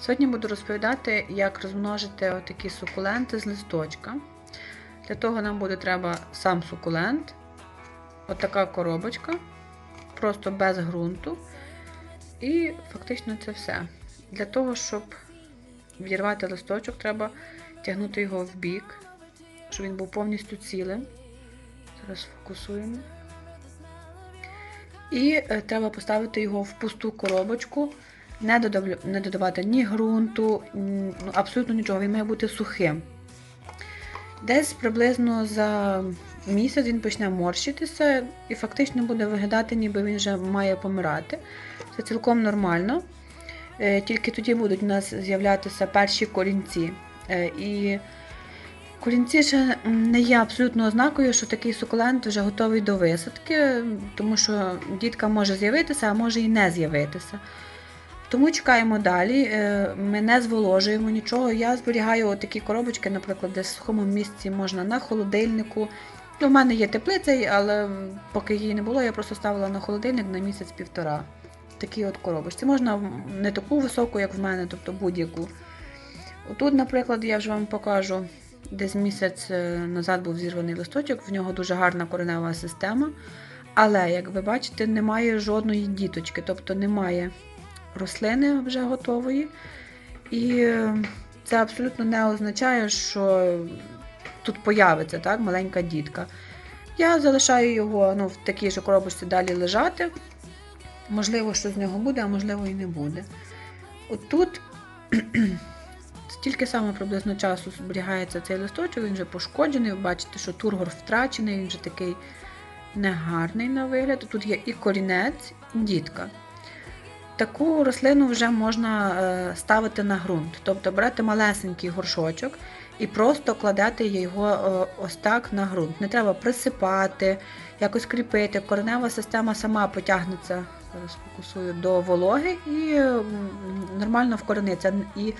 Сьогодні буду розповідати, як розмножити отакі сукуленти з листочка. Для того нам буде треба сам сукулент, отака коробочка, просто без ґрунту. І фактично це все. Для того, щоб відірвати листочок, треба тягнути його в бік, щоб він був повністю цілим. Зараз фокусуємо. І е, треба поставити його в пусту коробочку, не, додавлю, не додавати ні ґрунту, ну, абсолютно нічого, він має бути сухим. Десь приблизно за місяць він почне морщитися і фактично буде виглядати, ніби він вже має помирати. Це цілком нормально. Е, Тільки тоді будуть у нас з'являтися перші корінці. Е, І Корінці ще не є абсолютно ознакою, що такий сукулент вже готовий до висадки, тому що дітка може з'явитися, а може і не з'явитися. Тому чекаємо далі. Е, Ми не зволожуємо нічого. Я зберігаю такі коробочки, наприклад, десь в сухому місці можна на холодильнику. Ну, в мене є теплиця, але поки її не було, я просто ставила на холодильник на місяць-півтора. Такі от коробочці. Можна не таку високу, як в мене, тобто будь-яку. Отут, наприклад, я вже вам покажу. Десь місяць е, назад був зірваний листочок, в нього дуже гарна коренева система. Але, як ви бачите, немає жодної діточки, тобто немає рослини вже готової. І е, це абсолютно не означає, що тут появиться так, маленька дітка. Я залишаю його ну, в такій же коробочці далі лежати. Можливо, що з нього буде, а можливо і не буде. От тут стільки саме приблизно часу зберігається цей листочок, він вже пошкоджений. Ви бачите, що тургор втрачений, він вже такий негарний на вигляд. Тут є і корінець, і дітка. Таку рослину вже можна е, ставити на ґрунт. Тобто берете малесенький горшочок і просто кладете його е, ось так на ґрунт. Не треба присипати, якось кріпити. Коренева система сама потягнеться, зараз до вологи і е, нормально вкорениться. І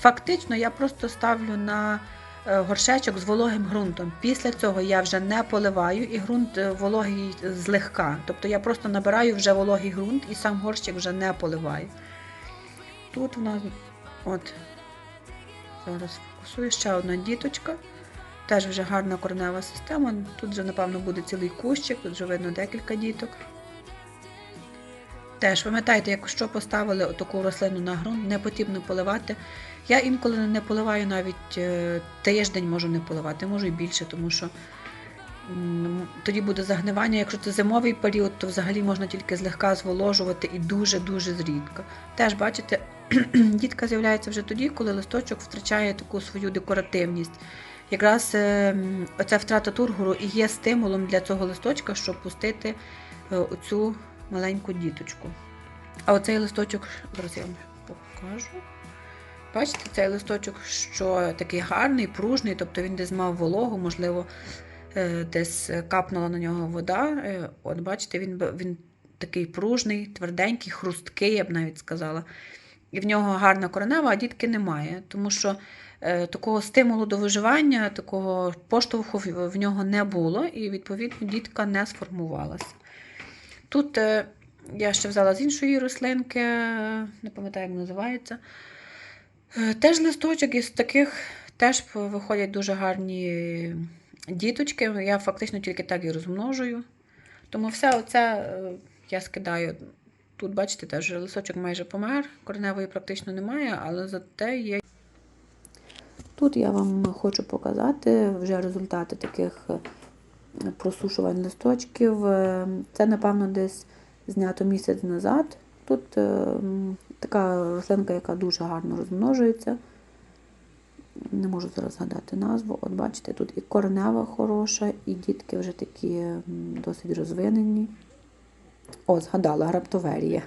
фактично я просто ставлю на е, горшечок з вологим ґрунтом. Після цього я вже не поливаю і ґрунт е, вологий злегка. Тобто я просто набираю вже вологий ґрунт і сам горщик вже не поливаю. Тут в нас от зараз фокусую ще одна діточка. Теж вже гарна коренева система. Тут вже, напевно, буде цілий кущик, тут вже видно декілька діток. Теж пам'ятайте, якщо поставили таку рослину на ґрунт, не потрібно поливати. Я інколи не поливаю навіть е, тиждень можу не поливати, можу і більше, тому що тоді буде загнивання. Якщо це зимовий період, то взагалі можна тільки злегка зволожувати і дуже-дуже зрідка. Теж бачите, дітка з'являється вже тоді, коли листочок втрачає таку свою декоративність. Якраз е, оця втрата тургору і є стимулом для цього листочка, щоб пустити е, оцю маленьку діточку. А оцей листочок, зараз я вам покажу. Бачите, цей листочок, що такий гарний, пружний, тобто він десь мав вологу, можливо, е, десь капнула на нього вода. Е, От, бачите, він, він такий пружний, тверденький, хрусткий, я б навіть сказала. І в нього гарна коренева, а дітки немає. Тому що е, такого стимулу до виживання, такого поштовху в, в нього не було, і, відповідно, дітка не сформувалася. Тут е, я ще взяла з іншої рослинки, е, не пам'ятаю, як називається. Е, Теж листочок із таких теж виходять дуже гарні діточки. Я фактично тільки так і розмножую. Тому все оце я скидаю. Тут, бачите, теж листочок майже помер, кореневої практично немає, але зате є. Тут я вам хочу показати вже результати таких просушувань листочків. Е, Це, напевно, десь знято місяць назад. Тут е, така рослинка, яка дуже гарно розмножується. Не можу зараз згадати назву. От бачите, тут і коренева хороша, і дітки вже такі досить розвинені. О, згадала, граптоверія.